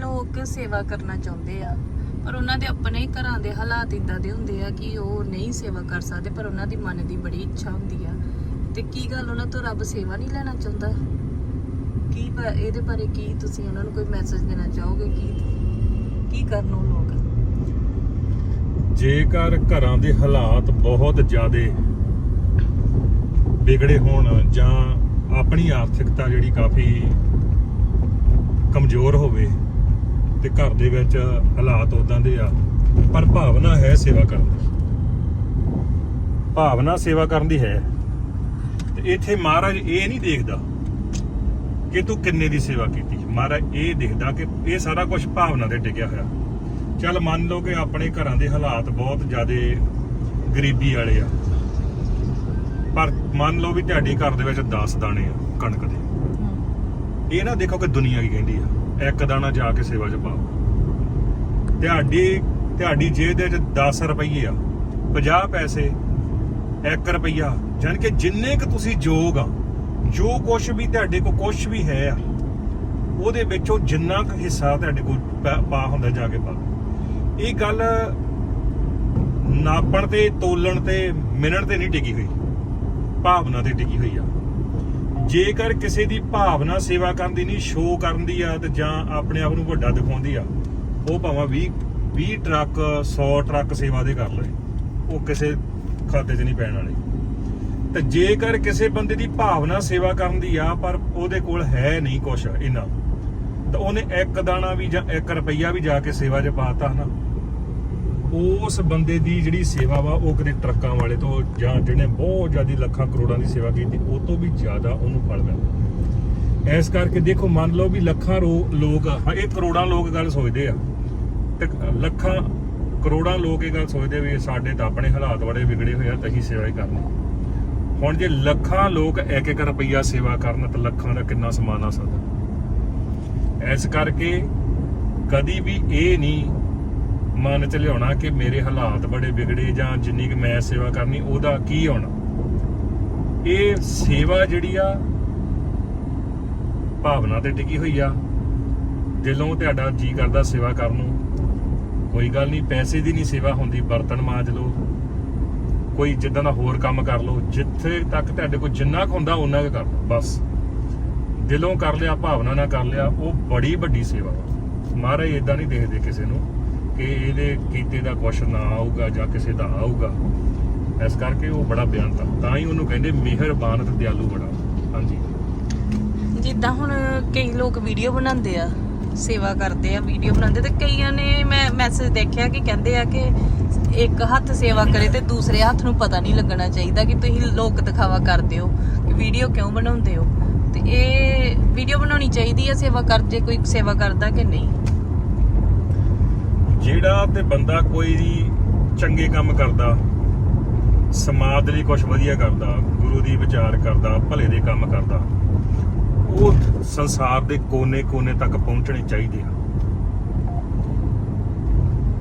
ਲੋਕ ਸੇਵਾ ਕਰਨਾ ਚਾਹੁੰਦੇ ਆ, ਪਰ ਉਹਨਾਂ ਦੇ ਆਪਣੇ ਘਰਾਂ ਦੇ ਹਾਲਾਤ ਇਦਾਂ ਦੇ ਹੁੰਦੇ ਆ ਕਿ ਉਹ ਨਹੀਂ ਸੇਵਾ ਕਰ ਸਕਦੇ, ਪਰ ਉਹਨਾਂ ਦੀ ਮਨ ਦੀ ਬੜੀ ਇੱਛਾ ਹੁੰਦੀ ਆ। ਤੇ ਕੀ ਗੱਲ ਉਹਨਾਂ ਤੋਂ ਰੱਬ ਸੇਵਾ ਨਹੀਂ ਲੈਣਾ ਚਾਹੁੰਦਾ? ਕੀ ਇਹਦੇ ਬਾਰੇ ਕੀ ਤੁਸੀਂ ਉਹਨਾਂ ਨੂੰ ਕੋਈ ਮੈਸੇਜ ਦੇਣਾ ਚਾਹੋਗੇ? ਕੀ ਕੀ ਕਰਨ ਉਹ ਲੋਕ? ਜੇਕਰ ਘਰਾਂ ਦੇ ਹਾਲਾਤ ਬਹੁਤ ਜ਼ਿਆਦੇ ਵਿਗੜੇ ਹੋਣ ਜਾਂ ਆਪਣੀ ਆਰਥਿਕਤਾ ਜਿਹੜੀ ਕਾਫੀ ਕਮਜ਼ੋਰ ਹੋਵੇ ਤੇ ਘਰ ਦੇ ਵਿੱਚ ਹਾਲਾਤ ਉਦਾਂ ਦੇ ਆ ਪਰ ਭਾਵਨਾ ਹੈ ਸੇਵਾ ਕਰਨ ਦੀ। ਭਾਵਨਾ ਸੇਵਾ ਕਰਨ ਦੀ ਹੈ। ਤੇ ਇੱਥੇ ਮਹਾਰਾਜ ਇਹ ਨਹੀਂ ਦੇਖਦਾ ਕਿ ਤੂੰ ਕਿੰਨੇ ਦੀ ਸੇਵਾ ਕੀਤੀ। ਮਹਾਰਾਜ ਇਹ ਦੇਖਦਾ ਕਿ ਇਹ ਸਾਰਾ ਕੁਝ ਭਾਵਨਾ ਤੇ ਟਿਕਿਆ ਹੋਇਆ। ਚੱਲ ਮੰਨ ਲਓ ਕਿ ਆਪਣੇ ਘਰਾਂ ਦੇ ਹਾਲਾਤ ਬਹੁਤ ਜ਼ਿਆਦੇ ਗਰੀਬੀ ਵਾਲੇ ਆ। ਪਰ ਮੰਨ ਲਓ ਵੀ ਤੁਹਾਡੇ ਘਰ ਦੇ ਵਿੱਚ 10 ਦਾਣੇ ਆ ਕਣਕ ਦੇ। ਇਹ ਨਾ ਦੇਖੋ ਕਿ ਦੁਨੀਆ ਕੀ ਕਹਿੰਦੀ ਆ। ਇੱਕ ਦਾਣਾ ਜਾ ਕੇ ਸੇਵਾ 'ਚ ਪਾਓ। ਤੁਹਾਡੀ ਤੁਹਾਡੀ ਜੇਬ ਦੇ ਵਿੱਚ 10 ਰੁਪਏ ਆ। 50 ਪੈਸੇ 1 ਰੁਪਈਆ। ਜਾਨ ਕਿ ਜਿੰਨੇ ਕ ਤੁਸੀਂ ਜੋਗ ਆ, ਜੋ ਕੁਝ ਵੀ ਤੁਹਾਡੇ ਕੋਲ ਕੁਝ ਵੀ ਹੈ ਆ, ਉਹਦੇ ਵਿੱਚੋਂ ਜਿੰਨਾ ਕੁ ਹਿੱਸਾ ਤੁਹਾਡੇ ਕੋਲ ਪਾ- ਹੁੰਦਾ ਜਾ ਕੇ ਪਾ ਇਹ ਗੱਲ ਨਾਪਣ ਤੇ, ਤੋਲਣ ਤੇ, ਮਿਣਨ ਤੇ ਨਹੀਂ ਟਿਕੀ ਹੋਈ। ਭਾਵਨਾ ਤੇ ਟਿਕੀ ਹੋਈ ਆ। ਜੇਕਰ ਕਿਸੇ ਦੀ ਭਾਵਨਾ ਸੇਵਾ ਕਰਨ ਦੀ ਨਹੀਂ ਸ਼ੋਅ ਕਰਨ ਦੀ ਆ ਤੇ ਜਾਂ ਆਪਣੇ ਆਪ ਨੂੰ ਵੱਡਾ ਦਿਖਾਉਂਦੀ ਆ, ਉਹ ਭਾਵੇਂ 20 20 ਟਰੱਕ 100 ਟਰੱਕ ਸੇਵਾ ਦੇ ਕਰ ਲਏ, ਉਹ ਕਿਸੇ ਖਾਤੇ 'ਚ ਨਹੀਂ ਪੈਣ ਵਾਲੇ। ਤੇ ਜੇਕਰ ਕਿਸੇ ਬੰਦੇ ਦੀ ਭਾਵਨਾ ਸੇਵਾ ਕਰਨ ਦੀ ਆ, ਪਰ ਉਹਦੇ ਕੋਲ ਹੈ ਨਹੀਂ ਕੁਛ ਇਹਨਾਂ ਤਾਂ ਉਹਨੇ ਇੱਕ ਦਾਣਾ ਵੀ ਜਾਂ 1 ਰੁਪਈਆ ਵੀ ਜਾ ਕੇ ਸੇਵਾ 'ਚ ਪਾਤਾ ਹਨਾ। ਉਸ ਬੰਦੇ ਦੀ ਜਿਹੜੀ ਸੇਵਾ ਵਾ ਉਹ ਕਦੇ ਟਰੱਕਾਂ ਵਾਲੇ ਤੋਂ ਜਾਂ ਜਿਹਨੇ ਬਹੁਤ ਜ਼ਿਆਦਾ ਲੱਖਾਂ ਕਰੋੜਾਂ ਦੀ ਸੇਵਾ ਕੀਤੀ ਉਹ ਤੋਂ ਵੀ ਜ਼ਿਆਦਾ ਉਹਨੂੰ ਫਲ ਮਿਲਦਾ। ਇਸ ਕਰਕੇ ਦੇਖੋ ਮੰਨ ਲਓ ਵੀ ਲੱਖਾਂ ਰੋ- ਲੋਕ ਹਾਂ, ਇਹ ਕਰੋੜਾਂ ਲੋਕ ਗੱਲ ਸੋਚਦੇ ਆ। ਤੇ ਲੱਖਾਂ ਕਰੋੜਾਂ ਲੋਕ ਇਹ ਗੱਲ ਸੋਚਦੇ ਵੀ ਸਾਡੇ ਤਾਂ ਆਪਣੇ ਹਾਲਾਤ ਬੜੇ ਵਿਗੜੇ ਹੋਏ ਆ ਤਾਂ ਅਸੀਂ ਸੇਵਾ ਹੀ ਕਰਨੀ। ਹੁਣ ਜੇ ਲੱਖਾਂ ਲੋਕ ਇੱਕ ਇੱਕ ਰੁਪਈਆ ਸੇਵਾ ਕਰਨ ਤਾਂ ਲੱਖਾਂ ਦਾ ਕਿੰਨਾ ਸਮਾਨ ਆ ਸਕਦਾ। ਇਸ ਕਰਕੇ ਕਦੀ ਵੀ ਇਹ ਨਹੀਂ ਮਨ ਚ ਲਿਆਉਣਾ ਕਿ ਮੇਰੇ ਹਾਲਾਤ ਬੜੇ ਵਿਗੜੇ ਜਾਂ ਜਿੰਨੀ ਕਿ ਮੈਂ ਸੇਵਾ ਕਰਨੀ, ਉਹਦਾ ਕੀ ਹੋਣਾ? ਇਹ ਸੇਵਾ ਜਿਹੜੀ ਆ, ਭਾਵਨਾ ਤੇ ਟਿਕੀ ਹੋਈ ਆ। ਦਿਲੋਂ ਤੁਹਾਡਾ ਜੀ ਕਰਦਾ ਸੇਵਾ ਕਰਨ ਨੂੰ। ਕੋਈ ਗੱਲ ਨਹੀਂ, ਪੈਸੇ ਦੀ ਨਹੀਂ ਸੇਵਾ ਹੁੰਦੀ, ਬਰਤਨ ਮਾਂਜ ਲਓ। ਕੋਈ ਜਿੱਦਾਂ ਦਾ ਹੋਰ ਕੰਮ ਕਰ ਲਓ, ਜਿੱਥੇ ਤੱਕ ਤੁਹਾਡੇ ਕੋਲ ਜਿੰਨਾ ਕੁ ਹੁੰਦਾ ਉਹਨਾਂ ਕੁ ਕਰ ਲਓ, ਬਸ। ਦਿਲੋਂ ਕਰ ਲਿਆ, ਭਾਵਨਾ ਨਾਲ ਕਰ ਲਿਆ, ਉਹ ਬੜੀ ਵੱਡੀ ਸੇਵਾ ਵਾ। ਮਹਾਰਾਜ ਇਦਾਂ ਨਹੀਂ ਦੇਖਦੇ ਕਿਸੇ ਨੂੰ। ਕਿ ਇਹਦੇ ਕੀਤੇ ਦਾ ਕੁਛ ਨਾ ਆਊਗਾ ਜਾਂ ਕਿਸੇ ਦਾ ਆਊਗਾ, ਇਸ ਕਰਕੇ ਉਹ ਬੜਾ ਬਿਆਨ ਤਾਂ ਤਾਂ ਹੀ ਉਹਨੂੰ ਕਹਿੰਦੇ ਮਿਹਰਬਾਨ ਤੇ ਦਿਆਲੂ ਬੜਾ। ਹਾਂਜੀ। ਜਿੱਦਾਂ ਹੁਣ ਕਈ ਲੋਕ ਵੀਡੀਓ ਬਣਾਉਂਦੇ ਆ, ਸੇਵਾ ਕਰਦੇ ਆ, ਵੀਡੀਓ ਬਣਾਉਂਦੇ ਤੇ ਕਈਆਂ ਨੇ ਮੈਂ ਮੈਸੇਜ ਦੇਖਿਆ ਕਿ ਕਹਿੰਦੇ ਆ ਕਿ ਇੱਕ ਹੱਥ ਸੇਵਾ ਕਰੇ ਤੇ ਦੂਸਰੇ ਹੱਥ ਨੂੰ ਪਤਾ ਨਹੀਂ ਲੱਗਣਾ ਚਾਹੀਦਾ ਕਿ ਤੁਸੀਂ ਲੋਕ ਦਿਖਾਵਾ ਕਰਦੇ ਹੋ, ਕਿ ਵੀਡੀਓ ਕਿਉਂ ਬਣਾਉਂਦੇ ਹੋ। ਤੇ ਇਹ ਵੀਡੀਓ ਬਣਾਉਣੀ ਚਾਹੀਦੀ ਹੈ ਸੇਵਾ ਕਰ, ਜੇ ਕੋਈ ਸੇਵਾ ਕਰਦਾ ਕਿ ਨਹੀਂ? ਜਿਹੜਾ ਤੇ ਬੰਦਾ ਕੋਈ ਚੰਗੇ ਕੰਮ ਕਰਦਾ, ਸਮਾਜ ਲਈ ਕੁਝ ਵਧੀਆ ਕਰਦਾ, ਗੁਰੂ ਦੀ ਵਿਚਾਰ ਕਰਦਾ, ਭਲੇ ਦੇ ਕੰਮ ਕਰਦਾ, ਉਹ ਸੰਸਾਰ ਦੇ ਕੋਨੇ-ਕੋਨੇ ਤੱਕ ਪਹੁੰਚਣੇ ਚਾਹੀਦੇ ਆ।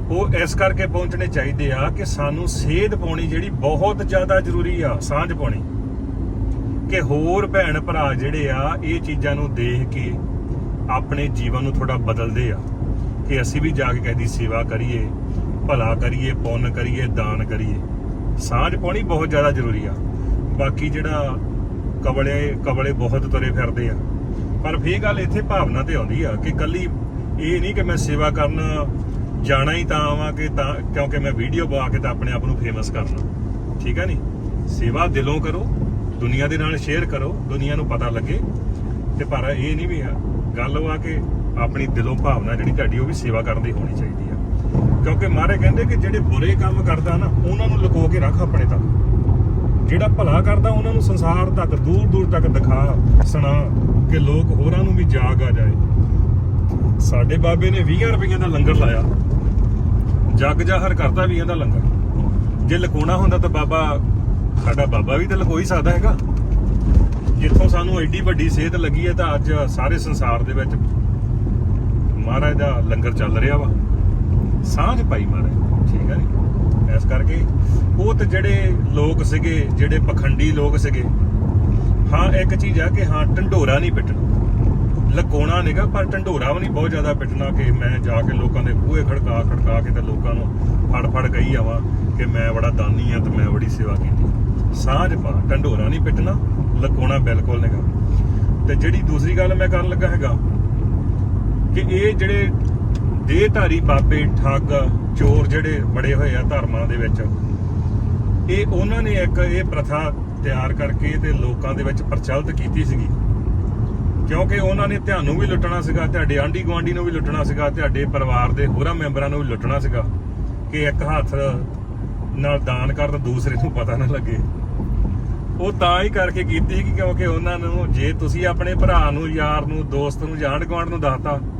ਉਹ ਇਸ ਕਰਕੇ ਪਹੁੰਚਣੇ ਚਾਹੀਦੇ ਆ ਕਿ ਸਾਨੂੰ ਸੇਧ ਪਾਉਣੀ ਜਿਹੜੀ ਬਹੁਤ ਜ਼ਿਆਦਾ ਜ਼ਰੂਰੀ ਆ, ਸਾਂਝ ਪਾਉਣੀ। ਕਿ ਹੋਰ ਭੈਣ ਭਰਾ ਜਿਹੜੇ ਆ, ਇਹ ਚੀਜ਼ਾਂ ਨੂੰ ਦੇਖ ਕੇ ਆਪਣੇ ਜੀਵਨ ਨੂੰ ਥੋੜਾ ਬਦਲਦੇ ਆ। ਕਿ ਅਸੀਂ ਵੀ ਜਾ ਕੇ ਕਿਸੇ ਦੀ ਸੇਵਾ ਕਰੀਏ, ਭਲਾ ਕਰੀਏ, ਪੁੰਨ ਕਰੀਏ, ਦਾਨ ਕਰੀਏ। ਸਾਂਝ ਪਾਉਣੀ ਬਹੁਤ ਜ਼ਿਆਦਾ ਜ਼ਰੂਰੀ ਆ। ਬਾਕੀ ਜਿਹੜਾ ਕਬਲੇ ਕਬਲੇ ਬਹੁਤ ਤੁਰੇ ਫਿਰਦੇ ਆ। ਪਰ ਫੇਰ ਗੱਲ ਇੱਥੇ ਭਾਵਨਾ ਤੇ ਆਉਂਦੀ ਆ ਕਿ ਕੱਲੀ ਇਹ ਨਹੀਂ ਕਿ ਮੈਂ ਸੇਵਾ ਕਰਨ ਜਾਣਾ ਹੀ ਤਾਂ ਆਵਾਂ ਕਿ ਤਾਂ, ਕਿਉਂਕਿ ਮੈਂ ਵੀਡੀਓ ਪਾ ਕੇ ਤਾਂ ਆਪਣੇ ਆਪ ਨੂੰ ਫੇਮਸ ਕਰਨਾ। ਠੀਕ ਆ ਨਹੀਂ? ਸੇਵਾ ਦਿਲੋਂ ਕਰੋ, ਦੁਨੀਆ ਦੇ ਨਾਲ ਸ਼ੇਅਰ ਕਰੋ, ਦੁਨੀਆ ਨੂੰ ਪਤਾ ਲੱਗੇ। ਤੇ ਪਰ ਇਹ ਨਹੀਂ ਵੀ ਆ। ਗੱਲ ਉਹ ਆ ਕਿ ਆਪਣੀ ਦਿਲੋਂ ਭਾਵਨਾ ਜਿਹੜੀ ਤੁਹਾਡੀ, ਉਹ ਵੀ ਸੇਵਾ ਕਰਨ ਦੀ ਹੋਣੀ ਚਾਹੀਦੀ ਆ। ਕਿਉਂਕਿ ਮਾਰੇ ਕਹਿੰਦੇ ਕਿ ਜਿਹੜੇ ਬੁਰੇ ਕੰਮ ਕਰਦਾ ਨਾ, ਉਹਨਾਂ ਨੂੰ ਲੁਕੋ ਕੇ ਰੱਖ ਆਪਣੇ ਤੱਕ। ਜਿਹੜਾ ਭਲਾ ਕਰਦਾ, ਉਹਨਾਂ ਨੂੰ ਸੰਸਾਰ ਤੱਕ, ਦੂਰ ਦੂਰ ਤੱਕ ਦਿਖਾ, ਸੁਣਾ ਕਿ ਲੋਕ ਹੋਰਾਂ ਨੂੰ ਵੀ ਜਾਗ ਆ ਜਾਏ। ਸਾਡੇ ਬਾਬੇ ਨੇ 20 ਰੁਪਈਆਂ ਦਾ ਲੰਗਰ ਲਾਇਆ। ਜਗ ਜਾਹਰ ਕਰਦਾ ਵੀ ਇਹਦਾ ਲੰਗਰ। ਜੇ ਲਕੋਣਾ ਹੁੰਦਾ ਤਾਂ ਬਾਬਾ, ਸਾਡਾ ਬਾਬਾ ਵੀ ਤਾਂ ਲਕੋ ਹੀ ਸਕਦਾ ਹੈਗਾ। ਜਿੱਥੋਂ ਸਾਨੂੰ ਐਡੀ ਵੱਡੀ ਸਿਹਤ ਲੱਗੀ ਹੈ ਤਾਂ ਅੱਜ ਸਾਰੇ ਸੰਸਾਰ ਦੇ ਵਿੱਚ ਮਹਾਰਾਜ ਦਾ ਲੰਗਰ ਚੱਲ ਰਿਹਾ ਵਾ। ਸਾਂਝ ਪਾਈ ਮਹਾਰਾਜ, ਠੀਕ ਹੈ ਨੀ ਇਸ ਕਰਕੇ ਉਹ ਤੇ ਜਿਹੜੇ ਲੋਕ ਸੀਗੇ, ਜਿਹੜੇ ਪਖੰਡੀ ਲੋਕ ਸੀਗੇ, ਹਾਂ, ਇੱਕ ਚੀਜ਼ ਆ ਕਿ ਹਾਂ, ਢੰਡੋਰਾ ਨਹੀਂ ਪਿੱਟਣਾ। ਲਕੋਣਾ ਨਹੀਂਗਾ, ਪਰ ਢੰਡੋਰਾ ਵੀ ਨਹੀਂ ਬਹੁਤ ਜ਼ਿਆਦਾ ਪਿੱਟਣਾ ਕਿ ਮੈਂ ਜਾ ਕੇ ਲੋਕਾਂ ਦੇ ਬੂਹੇ ਖੜਕਾ ਖੜਕਾ ਕੇ ਤੇ ਲੋਕਾਂ ਨੂੰ ਫੜ ਫੜ ਗਈ ਆਵਾਂ ਕਿ ਮੈਂ ਬੜਾ ਦਾਨੀ ਆ ਤੇ ਮੈਂ ਬੜੀ ਸੇਵਾ ਕੀਤੀ। ਸਾਂਝ ਪਾ, ਢੰਡੋਰਾ ਨਹੀਂ ਪਿੱਟਣਾ, ਲਕੋਣਾ ਬਿਲਕੁਲ ਨਹੀਂਗਾ। ਤੇ ਜਿਹੜੀ ਦੂਸਰੀ ਗੱਲ ਮੈਂ ਕਰਨ ਲੱਗਾ ਹੈਗਾ ਕਿ ਇਹ ਜਿਹੜੇ ਦੇਹਧਾਰੀ ਬਾਬੇ ਠੱਗ, ਚੋਰ ਜਿਹੜੇ ਬੜੇ ਹੋਏ ਆ ਧਰਮਾਂ ਦੇ ਵਿੱਚ, ਇਹ ਉਹਨਾਂ ਨੇ ਇੱਕ ਇਹ ਪ੍ਰਥਾ ਤਿਆਰ ਕਰਕੇ ਤੇ ਲੋਕਾਂ ਦੇ ਵਿੱਚ ਪ੍ਰਚਲਿਤ ਕੀਤੀ ਸੀਗੀ। ਕਿਉਂਕਿ ਉਹਨਾਂ ਨੇ ਤੁਹਾਨੂੰ ਵੀ ਲੁੱਟਣਾ ਸੀਗਾ, ਤੁਹਾਡੇ ਆਂਢੀ ਗੁਆਂਢੀ ਨੂੰ ਵੀ ਲੁੱਟਣਾ ਸੀਗਾ, ਤੁਹਾਡੇ ਪਰਿਵਾਰ ਦੇ ਹੋਰਾਂ ਮੈਂਬਰਾਂ ਨੂੰ ਵੀ ਲੁੱਟਣਾ ਸੀਗਾ ਕਿ ਇੱਕ ਹੱਥ ਨਾਲ ਦਾਨ ਕਰਨ ਦੂਸਰੇ ਨੂੰ ਪਤਾ ਨਾ ਲੱਗੇ। ਉਹ ਤਾਂ ਹੀ ਕਰਕੇ ਕੀਤੀ ਸੀ ਕਿ ਕਿਉਂਕਿ ਉਹਨਾਂ ਨੂੰ ਜੇ ਤੁਸੀਂ ਆਪਣੇ ਭਰਾ ਨੂੰ, ਯਾਰ ਨੂੰ, ਦੋਸਤ ਨੂੰ ਜਾਂ ਆਂਢ ਗੁਆਂਢ ਨੂੰ ਦੱਸਤਾ ਤਾਂ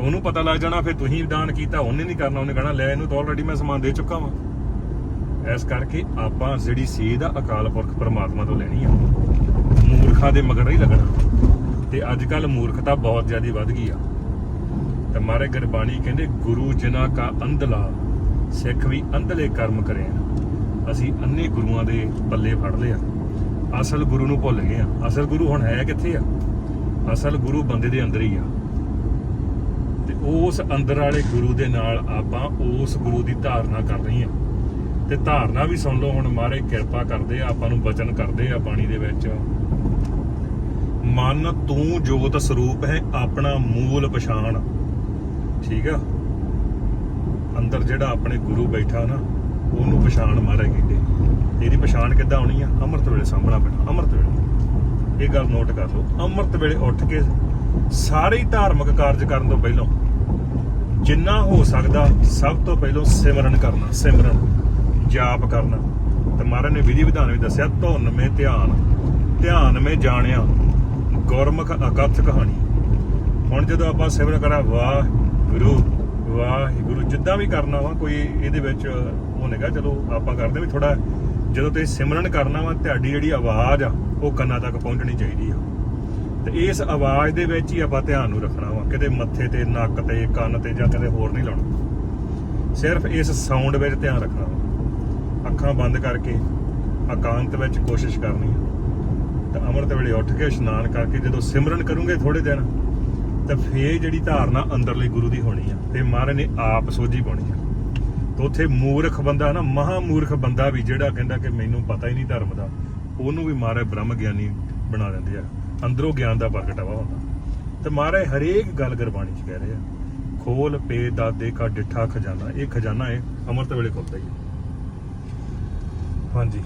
ਉਹਨੂੰ ਪਤਾ ਲੱਗ ਜਾਣਾ, ਫਿਰ ਤੁਸੀਂ ਦਾਨ ਕੀਤਾ, ਉਹਨੇ ਨਹੀਂ ਕਰਨਾ, ਉਹਨੇ ਕਹਣਾ, ਲੈ ਇਹਨੂੰ ਤਾਂ ਆਲਰੇਡੀ ਮੈਂ ਸਮਾਨ ਦੇ ਚੁੱਕਾ ਵਾਂ। ਇਸ ਕਰਕੇ ਆਪਾਂ ਜਿਹੜੀ ਸੇਧ ਆ, ਅਕਾਲ ਪੁਰਖ ਪਰਮਾਤਮਾ ਤੋਂ ਲੈਣੀ ਆ। ਮੂਰਖਾਂ ਦੇ ਮਗਰ ਨਹੀਂ ਲੱਗਣਾ। ਤੇ ਅੱਜ ਕੱਲ ਮੂਰਖਤਾ ਬਹੁਤ ਜ਼ਿਆਦਾ ਵੱਧ ਗਈ ਆ। ਤੇ ਮਾਰੇ ਗੁਰਬਾਣੀ ਕਹਿੰਦੇ, ਗੁਰੂ ਜਿਨ੍ਹਾਂ ਕਾ ਅੰਧਲਾ ਸਿੱਖ ਵੀ ਅੰਧਲੇ ਕਰਮ ਕਰੇ ਅਸੀਂ ਅੰਨੇ ਗੁਰੂਆਂ ਦੇ ਪੱਲੇ ਫੜ ਲਿਆ ਅਸਲ ਗੁਰੂ ਨੂੰ ਭੁੱਲ ਗਏ ਆ। ਅਸਲ ਗੁਰੂ ਹੁਣ ਹੈ ਕਿੱਥੇ ਆ? ਅਸਲ ਗੁਰੂ ਬੰਦੇ ਦੇ ਅੰਦਰ ਹੀ ਆ। ਤੇ ਉਸ ਅੰਦਰ ਵਾਲੇ ਗੁਰੂ ਦੇ ਨਾਲ ਆਪਾਂ ਉਸ ਗੁਰੂ ਦੀ ਧਾਰਨਾ ਕਰ ਰਹੀ ਆ ਤੇ ਧਾਰਨਾ ਵੀ ਸੁਣ ਲਓ ਹੁਣ ਮਾਰੇ, ਕਿਰਪਾ ਕਰਦੇ ਆ, ਆਪਾਂ ਨੂੰ ਬਚਨ ਕਰਦੇ ਆ ਬਾਣੀ ਦੇ ਵਿੱਚ। ਮਨ ਤੂੰ ਜੋਤ ਸਰੂਪ ਹੈ, ਆਪਣਾ ਮੂਲ ਪਛਾਣ। ਠੀਕ ਆ? ਅੰਦਰ ਜਿਹੜਾ ਆਪਣੇ ਗੁਰੂ ਬੈਠਾ ਨਾ, ਉਹਨੂੰ ਪਛਾਣ ਮਾਰੇ ਕਹਿੰਦੇ ਇਹਦੀ ਪਛਾਣ ਕਿੱਦਾਂ ਆਉਣੀ ਆ? ਅੰਮ੍ਰਿਤ ਵੇਲੇ ਸਾਹਮਣਾ ਪੈਣਾ, ਅੰਮ੍ਰਿਤ ਵੇਲੇ। ਇਹ ਗੱਲ ਨੋਟ ਕਰ ਲਓ। ਅੰਮ੍ਰਿਤ ਵੇਲੇ ਉੱਠ ਕੇ ਸਾਰੇ ਹੀ ਧਾਰਮਿਕ ਕਾਰਜ ਕਰਨ ਤੋਂ ਪਹਿਲਾਂ ਜਿੰਨਾ ਹੋ ਸਕਦਾ ਸਭ ਤੋਂ ਪਹਿਲਾਂ ਸਿਮਰਨ ਕਰਨਾ, ਸਿਮਰਨ, ਜਾਪ ਕਰਨਾ। ਤੇ ਮਹਾਰਾਜ ਨੇ ਵਿਧੀ ਵਿਧਾਨ ਵੀ ਦੱਸਿਆ, ਧੁਨ ਮੇ ਧਿਆਨ ਧਿਆਨ ਮੇ ਜਾਣਿਆ, ਗੁਰਮੁਖ ਅਕਥ ਕਹਾਣੀ। ਹੁਣ ਜਦੋਂ ਆਪਾਂ ਸਿਮਰਨ ਕਰਾਂ ਵਾਹ ਗੁਰੂ ਵਾਹਿਗੁਰੂ, ਜਿੱਦਾਂ ਵੀ ਕਰਨਾ ਵਾ, ਕੋਈ ਇਹਦੇ ਵਿੱਚ ਉਹ ਨਹੀਂਗਾ ਚਲੋ ਆਪਾਂ ਕਰਦੇ ਵੀ ਥੋੜਾ ਜਦੋਂ ਤੁਸੀਂ ਸਿਮਰਨ ਕਰਨਾ ਵਾ, ਤੁਹਾਡੀ ਜਿਹੜੀ ਆਵਾਜ਼ ਆ, ਉਹ ਕੰਨਾਂ ਤੱਕ ਪਹੁੰਚਣੀ ਚਾਹੀਦੀ ਆ। ਤੇ ਇਸ ਆਵਾਜ਼ ਦੇ ਵਿੱਚ ਹੀ ਆਪਾਂ ਧਿਆਨ ਨੂੰ ਰੱਖਣਾ ਵਾ, ਕਿਤੇ ਮੱਥੇ ਤੇ, ਨੱਕ ਤੇ, ਕੰਨ ਤੇ ਜਾਂ ਕਿਤੇ ਹੋਰ ਨਹੀਂ ਲਾਉਣਾ। ਸਿਰਫ ਇਸ ਸਾਊਂਡ ਵਿੱਚ ਧਿਆਨ ਰੱਖਣਾ ਵਾ। ਅੱਖਾਂ ਬੰਦ ਕਰਕੇ ਇਕਾਂਤ ਵਿੱਚ ਕੋਸ਼ਿਸ਼ ਕਰਨੀ ਹੈ ਤਾਂ ਅੰਮ੍ਰਿਤ ਵੇਲੇ ਉੱਠ ਕੇ ਇਸ਼ਨਾਨ ਕਰਕੇ ਜਦੋਂ ਸਿਮਰਨ ਕਰੂੰਗੇ ਥੋੜੇ ਦਿਨ, ਤਾਂ ਫੇਰ ਜਿਹੜੀ ਧਾਰਨਾ ਅੰਦਰਲੀ ਗੁਰੂ ਦੀ ਹੋਣੀ ਆ ਤੇ ਮਹਾਰਾਜ ਨੇ ਆਪ ਸੋਝੀ ਪਾਉਣੀ ਆ। ਤਾਂ ਉੱਥੇ ਮੂਰਖ ਬੰਦਾ ਨਾ ਮਹਾ ਮੂਰਖ ਬੰਦਾ ਵੀ ਜਿਹੜਾ ਕਹਿੰਦਾ ਕਿ ਮੈਨੂੰ ਪਤਾ ਹੀ ਨਹੀਂ ਧਰਮ ਦਾ, ਉਹਨੂੰ ਵੀ ਮਹਾਰਾਜ ਬ੍ਰਹਮ ਗਿਆਨੀ ਬਣਾ ਦਿੰਦੇ ਆ। ਅੰਦਰੋਂ ਗਿਆਨ ਦਾ ਪ੍ਰਗਟਾਵਾ ਹੁੰਦਾ। ਤੇ ਮਹਾਰਾਜ ਹਰੇਕ ਗੱਲ ਗੁਰਬਾਣੀ 'ਚ ਕਹਿ ਰਹੇ ਆ। ਖੋਲ ਪੇ ਦਾਦੇ ਕਾ ਡਿੱਠਾ ਖਜ਼ਾਨਾ। ਇਹ ਖਜ਼ਾਨਾ ਹੈ ਅੰਮ੍ਰਿਤ ਵੇਲੇ ਖੁੱਲਦਾ ਹੀ। ਹਾਂਜੀ।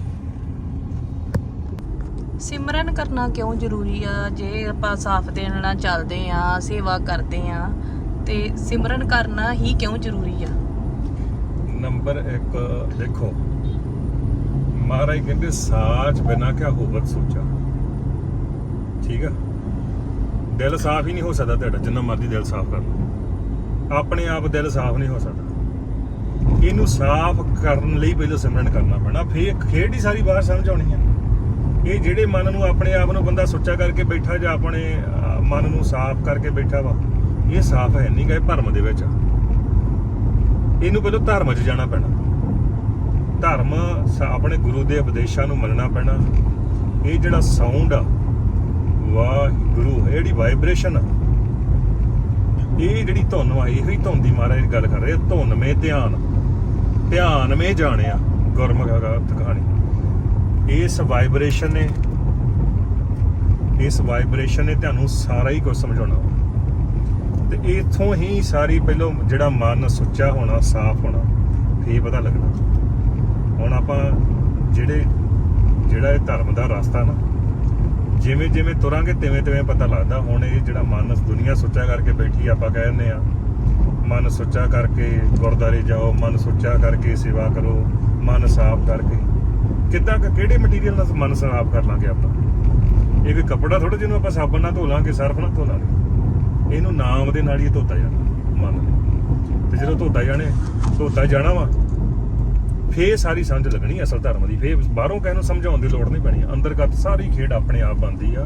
ਸਿਮਰਨ ਕਰਨਾ ਕਿਉਂ ਜ਼ਰੂਰੀ ਆ? ਜੇ ਆਪਾਂ ਸਾਫ਼ ਦੇਣ ਨਾਲ ਚੱਲਦੇ ਆ ਸੇਵਾ ਕਰਦੇ ਆ ਤੇ ਸਿਮਰਨ ਕਰਨਾ ਹੀ ਕਿਉਂ ਜ਼ਰੂਰੀ ਆ? ਨੰਬਰ 1 ਦੇਖੋ। ਮਹਾਰਾਜ ਕਹਿੰਦੇ ਸਾਚ ਬਿਨਾ ਕਿਆ ਹੋਵਤ ਸੋਚਾ। ਠੀਕ ਆ? ਦਿਲ ਸਾਫ਼ ਹੀ ਨਹੀਂ ਹੋ ਸਕਦਾ ਤੁਹਾਡਾ, ਜਿੰਨਾ ਮਰਜ਼ੀ ਦਿਲ ਸਾਫ਼ ਕਰ ਲਓ। ਆਪਣੇ ਆਪ ਦਿਲ ਸਾਫ਼ ਨਹੀਂ ਹੋ ਸਕਦਾ। ਇਹਨੂੰ ਸਾਫ਼ ਕਰਨ ਲਈ ਪਹਿਲਾਂ ਸਿਮਰਨ ਕਰਨਾ ਪੈਣਾ। ਫੇਰ ਖੇਡ ਹੀ ਸਾਰੀ ਬਾਹਰ ਸਮਝ ਆਉਣੀ ਆ। ਇਹ ਜਿਹੜੇ ਮਨ ਨੂੰ ਆਪਣੇ ਆਪ ਨੂੰ ਬੰਦਾ ਸੁੱਚਾ ਕਰਕੇ ਬੈਠਾ ਜਾਂ ਆਪਣੇ ਮਨ ਨੂੰ ਸਾਫ਼ ਕਰਕੇ ਬੈਠਾ ਵਾ, ਇਹ ਸਾਫ਼ ਹੈ ਨਹੀਂ ਗਏ ਭਰਮ ਦੇ ਵਿੱਚ ਇਹਨੂੰ ਪਹਿਲਾਂ ਧਰਮ 'ਚ ਜਾਣਾ ਪੈਣਾ। ਧਰਮ ਆਪਣੇ ਗੁਰੂ ਦੇ ਉਪਦੇਸ਼ਾਂ ਨੂੰ ਮੰਨਣਾ ਪੈਣਾ। ਇਹ ਜਿਹੜਾ ਸਾਊਂਡ ਆ ਵਾਹਿਗੁਰੂ ਇਹ ਜਿਹੜੀ ਵਾਈਬ੍ਰੇਸ਼ਨ ਆ। ਇਹ ਜਿਹੜੀ ਧੁਨ ਆ, ਇਹੋ ਧੁਨ ਦੀ ਮਹਾਰਾਜ ਗੱਲ ਕਰ ਰਹੇ ਧੁਨ ਮੇ ਧਿਆਨ ਧਿਆਨ ਮੇ ਜਾਣਿਆ ਗੁਰਮੁਖ ਅਰਥ ਕਹਾਣੀ। ਇਸ ਵਾਈਬ੍ਰੇਸ਼ਨ ਨੇ, ਇਸ ਵਾਈਬ੍ਰੇਸ਼ਨ ਨੇ ਤੁਹਾਨੂੰ ਸਾਰਾ ਹੀ ਕੁਝ ਸਮਝਾਉਣਾ। ਤੇ ਇਥੋਂ ਹੀ ਸਾਰੀ ਪਹਿਲੋਂ ਜਿਹੜਾ ਮਨ ਸੁੱਚਾ ਹੋਣਾ, ਸਾਫ਼ ਹੋਣਾ, ਫੇਰ ਪਤਾ ਲੱਗਣਾ। ਹੁਣ ਆਪਾਂ ਜਿਹੜੇ, ਜਿਹੜਾ ਇਹ ਧਰਮ ਦਾ ਰਸਤਾ ਨਾ ਜਿਵੇਂ ਜਿਵੇਂ ਤੁਰਾਂਗੇ ਤਿਵੇਂ ਤਿਵੇਂ ਪਤਾ ਲੱਗਦਾ। ਹੁਣ ਇਹ ਜਿਹੜਾ ਮਨ ਦੁਨੀਆ ਸੁੱਚਾ ਕਰਕੇ ਬੈਠੀ ਆ, ਆਪਾਂ ਕਹਿੰਦੇ ਆ ਮਨ ਸੁੱਚਾ ਕਰਕੇ ਗੁਰਦਾਰੇ ਜਾਓ ਮਨ ਸੁੱਚਾ ਕਰਕੇ ਸੇਵਾ ਕਰੋ ਮਨ ਸਾਫ਼ ਕਰਕੇ। ਕਿੱਦਾਂ ਕਿ- ਕਿਹੜੇ ਮਟੀਰੀਅਲ ਨਾਲ ਮਨ ਸਾਫ਼ ਕਰ ਲਾਂਗੇ ਆਪਾਂ? ਇਹ ਕੋਈ ਕੱਪੜਾ ਥੋੜਾ ਜਿਹਨੂੰ ਆਪਾਂ ਸਾਬਣ ਨਾਲ ਧੋ ਲਾਂਗੇ ਸਰਫ ਨਾਲ ਧੋ ਲਾਂਗੇ। ਇਹਨੂੰ ਨਾਮ ਦੇ ਨਾਲ ਹੀ ਧੋਤਾ ਜਾਣਾ ਮਨ ਨੇ। ਤੇ ਜਦੋਂ ਧੋਤਾ ਜਾਣੇ ਧੋਤਾ ਜਾਣਾ ਵਾ ਫੇਰ ਸਾਰੀ ਸਮਝ ਲੱਗਣੀ ਅਸਲ ਧਰਮ ਦੀ। ਫੇ ਬਾਹਰੋਂ ਕਹਿ ਨੂੰ ਸਮਝਾਉਣ ਦੀ ਲੋੜ ਨਹੀਂ ਪੈਣੀ। ਅੰਦਰ ਗੱਤ ਸਾਰੀ ਖੇਡ ਆਪਣੇ ਆਪ ਬਣਦੀ ਆ।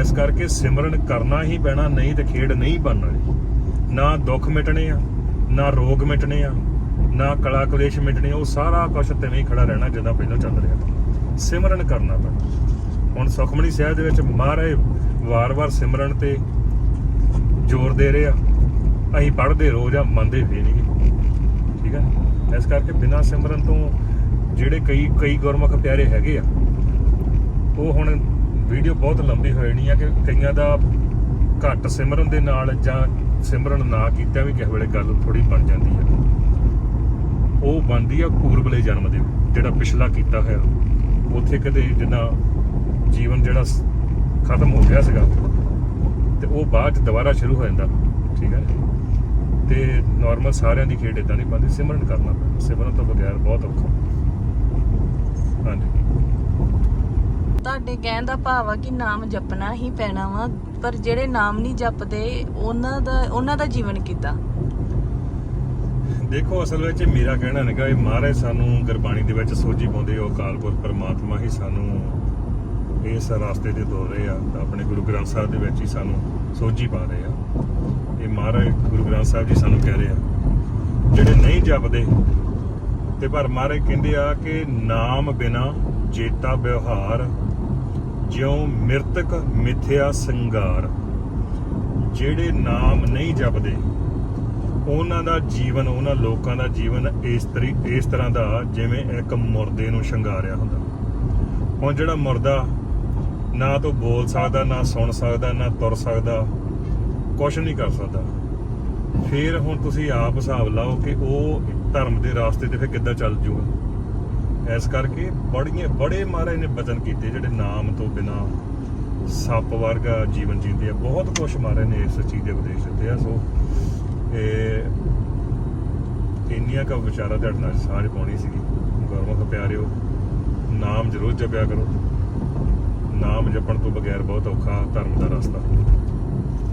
ਇਸ ਕਰਕੇ ਸਿਮਰਨ ਕਰਨਾ ਹੀ ਪੈਣਾ ਨਹੀਂ ਤੇ ਖੇਡ ਨਹੀਂ ਬਣਨ ਵਾਲੀ। ਨਾ ਦੁੱਖ ਮਿਟਣੇ ਆ ਨਾ ਰੋਗ ਮਿਟਣੇ ਆ ਨਾ ਕਲਾ ਕਲੇਸ਼ ਮਿਟਣੇ ਆ, ਉਹ ਸਾਰਾ ਕੁਝ ਤਿਵੇਂ ਹੀ ਖੜਾ ਰਹਿਣਾ ਜਿੱਦਾਂ ਪਹਿਲਾਂ ਚੱਲ ਰਿਹਾ ਸਿਮਰਨ ਕਰਨਾ ਪੈਣਾ। ਹੁਣ ਸੁਖਮਣੀ ਸਾਹਿਬ ਦੇ ਵਿੱਚ ਮਹਾਰਾਜ ਵਾਰ-ਵਾਰ ਸਿਮਰਨ ਤੇ ਜ਼ੋਰ ਦੇ ਰਹੇ ਆ। ਅਸੀਂ ਪੜ੍ਹਦੇ ਰੋਜ਼ ਆ ਮੰਨਦੇ ਵੀ ਨਹੀਂਗੇ ਠੀਕ ਇਸ ਕਰਕੇ ਬਿਨਾਂ ਸਿਮਰਨ ਤੋਂ ਜਿਹੜੇ ਕਈ ਕਈ ਗੁਰਮੁਖ ਪਿਆਰੇ ਹੈਗੇ ਆ, ਉਹ ਹੁਣ ਵੀਡੀਓ ਬਹੁਤ ਲੰਬੀ ਹੋ ਜਾਣੀ ਆ ਕਿ ਕਈਆਂ ਦਾ ਘੱਟ ਸਿਮਰਨ ਦੇ ਨਾਲ ਜਾਂ ਸਿਮਰਨ ਨਾ ਕੀਤਾ ਵੀ ਕਿਸੇ ਵੇਲੇ ਗੱਲ ਥੋੜੀ ਬਣ ਜਾਂਦੀ ਆ। ਉਹ ਬਣਦੀ ਆ ਪੂਰਬਲੇ ਜਨਮ ਦੇ, ਜਿਹੜਾ ਪਿਛਲਾ ਕੀਤਾ ਹੋਇਆ। ਉੱਥੇ ਕਦੇ ਜਿੰਨਾ ਜੀਵਨ ਜਿਹੜਾ ਖਤਮ ਹੋ ਗਿਆ ਸੀਗਾ, ਤੇ ਉਹ ਬਾਅਦ ਚ ਦੁਬਾਰਾ ਸ਼ੁਰੂ ਹੋ ਜਾਂਦਾ। ਠੀਕ ਹੈ ਤੇ ਨਾਰਮਲ ਸਾਰਿਆਂ ਦੀ ਖੇਡ ਇਦਾਂ ਨਹੀਂ ਬਣਦੀ ਸਿਮਰਨ ਕਰਨਾ ਪੈਂਦਾ। ਸਿਮਰਨ ਤੋਂ ਬਗੈਰ ਬਹੁਤ ਔਖਾ। ਹਾਂਜੀ। ਤੁਹਾਡੇ ਕਹਿਣ ਦਾ ਭਾਵ ਆ ਕਿ ਨਾਮ ਜਪਣਾ ਹੀ ਪੈਣਾ ਵਾ ਪਰ ਜਿਹੜੇ ਨਾਮ ਨਹੀਂ ਜਪਦੇ ਉਹਨਾਂ ਦਾ ਉਹਨਾਂ ਦਾ ਜੀਵਨ ਕਿੱਦਾਂ? ਦੇਖੋ ਅਸਲ ਵਿੱਚ ਮੇਰਾ ਕਹਿਣਾ ਨਿਗਾ ਇਹ ਮਹਾਰਾਜ ਸਾਨੂੰ ਗੁਰਬਾਣੀ ਦੇ ਵਿੱਚ ਸੋਝੀ ਪਾਉਂਦੇ ਉਹ ਅਕਾਲ ਪੁਰਖ ਪਰਮਾਤਮਾ ਹੀ ਸਾਨੂੰ ਇਸ ਰਸਤੇ ਤੇ ਤੋਰ ਰਹੇ ਆ ਆਪਣੇ ਗੁਰੂ ਗ੍ਰੰਥ ਸਾਹਿਬ ਦੇ ਵਿੱਚ ਹੀ ਸਾਨੂੰ ਸੋਝੀ ਪਾ ਰਹੇ ਆ। ਇਹ ਮਹਾਰਾਜ ਗੁਰੂ ਗ੍ਰੰਥ ਸਾਹਿਬ ਜੀ ਸਾਨੂੰ ਕਹਿ ਰਹੇ ਆ, ਜਿਹੜੇ ਨਹੀਂ ਜਪਦੇ, ਤੇ ਪਰ ਮਹਾਰਾਜ ਕਹਿੰਦੇ ਆ ਕਿ ਨਾਮ ਬਿਨਾ ਜੇਤਾ ਵਿਵਹਾਰ, ਜਿਉ ਮਿਰਤਕ ਮਿਥਿਆ ਸੰਗਾਰ। ਜਿਹੜੇ ਨਾਮ ਨਹੀਂ ਜਪਦੇ, ਉਹਨਾਂ ਦਾ ਜੀਵਨ, ਉਹਨਾਂ ਲੋਕਾਂ ਦਾ ਜੀਵਨ ਇਸ ਤਰੀ, ਇਸ ਤਰ੍ਹਾਂ ਦਾ ਜਿਵੇਂ ਇੱਕ ਮੁਰਦੇ ਨੂੰ ਸ਼ਿੰਗਾਰਿਆ ਹੁੰਦਾ। ਹੁਣ ਜਿਹੜਾ ਮੁਰਦਾ ਨਾ ਤਾਂ ਬੋਲ ਸਕਦਾ, ਨਾ ਸੁਣ ਸਕਦਾ, ਨਾ ਤੁਰ ਸਕਦਾ ਕੁਝ ਨਹੀਂ ਕਰ ਸਕਦਾ। ਫਿਰ ਹੁਣ ਤੁਸੀਂ ਆਪ ਹਿਸਾਬ ਲਾਓ ਕਿ ਉਹ ਧਰਮ ਦੇ ਰਾਸਤੇ ਤੇ ਫਿਰ ਕਿੱਦਾਂ ਚੱਲ ਜੂਗਾ। ਇਸ ਕਰਕੇ ਬੜੀਆਂ, ਬੜੇ ਮਹਾਰਾਜ ਨੇ ਬਚਨ ਕੀਤੇ ਜਿਹੜੇ ਨਾਮ ਤੋਂ ਬਿਨਾ ਸੱਪ ਵਰਗਾ ਜੀਵਨ ਜੀਂਦੇ ਆ। ਬਹੁਤ ਕੁਝ ਮਹਾਰਾਜ ਨੇ ਇਸ ਚੀਜ਼ ਦੇ ਉਪਦੇਸ਼ ਦਿੱਤੇ ਆ। ਸੋ, ਇਹ ਇੰਨੀਆਂ ਕਾ ਵਿਚਾਰਾ ਤੁਹਾਡੇ ਨਾਲ ਸਾਂਝ ਪਾਉਣੀ ਸੀਗੀ। ਗੁਰਮੁਖ ਪਿਆਰਿਓ, ਨਾਮ ਜ਼ਰੂਰ ਜਪਿਆ ਕਰੋ। ਨਾਮ ਜਪਣ ਤੋਂ ਬਗੈਰ ਬਹੁਤ ਔਖਾ ਧਰਮ ਦਾ ਰਸਤਾ।